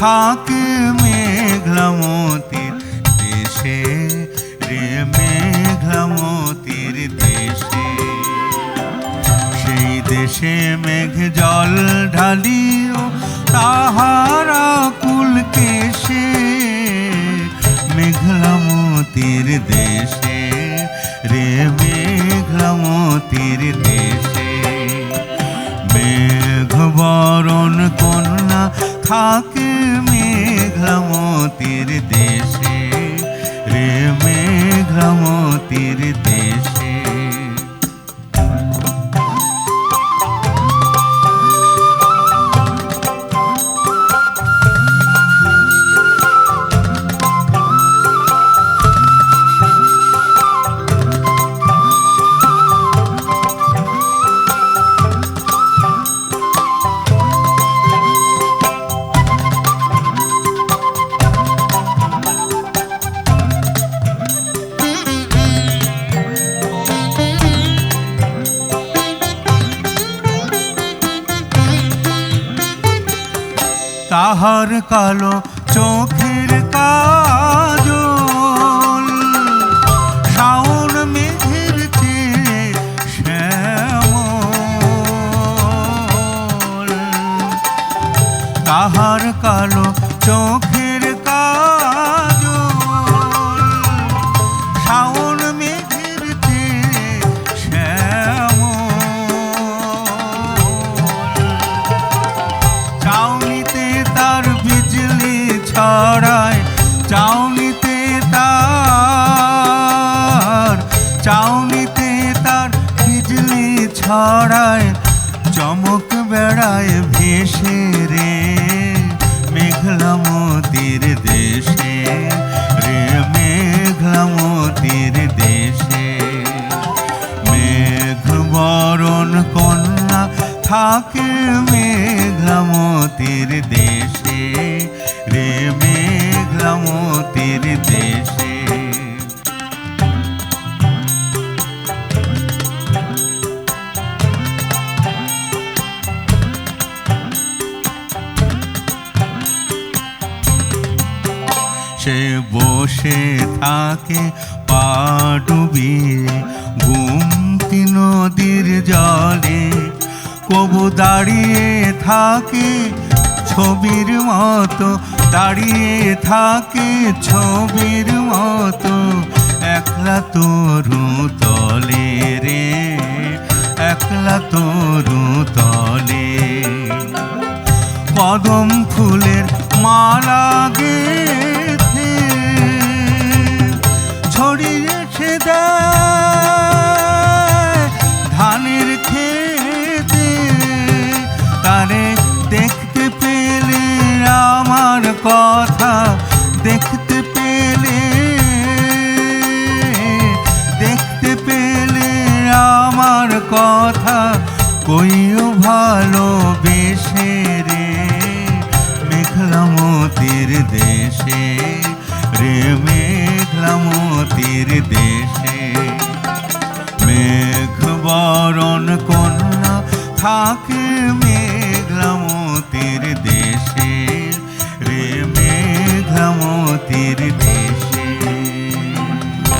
থাকে মেঘলামতির দেশে রে মেঘলামতির দেশে। সেই দেশে মেঘ জল ঢালিও তাহারা কুল কেশে। মেঘলামতির দেশে রে মেঘলামতির দেশে। মেঘ বরণ কন্যা থাকে দেশে তাহার কালো চোখের কাজল। শাওন মেঘের চেয়ে শ্যামল। তাহার কালো চোখের কাজল। শাওন তার বিজলি ছড়ায়, চাউনিতে তার চাউনিতে তার বিজলি ছড়ায়, চমক বেড়ায় ভেসে রে মেঘলামতির দেশে, রে মেঘলামতির দেশে। মেঘ বরণ কন্যা থাকে মেঘলামতির দেশে রে মেঘলামতির দেশে। সে বসে থাকে পা ডুবিয়ে গুমতি নদীর জলে। কবু দাঁড়িয়ে থাকে, ছবির মতো দাঁড়িয়ে থাকে, ছবির মতো একলা তরু তলে রে, একলা তরু তলে। কদম ফুলের মালা গেথে ছড়িয়েছে দেয় আমার কথা দেখতে পেলে দেখতে পেলে আমার কথা কইও ভালোবেসে রে মেঘলামতির দেশে রে মেঘলামতির দেশে। মেঘ বরণ কন্যা থাকে did it.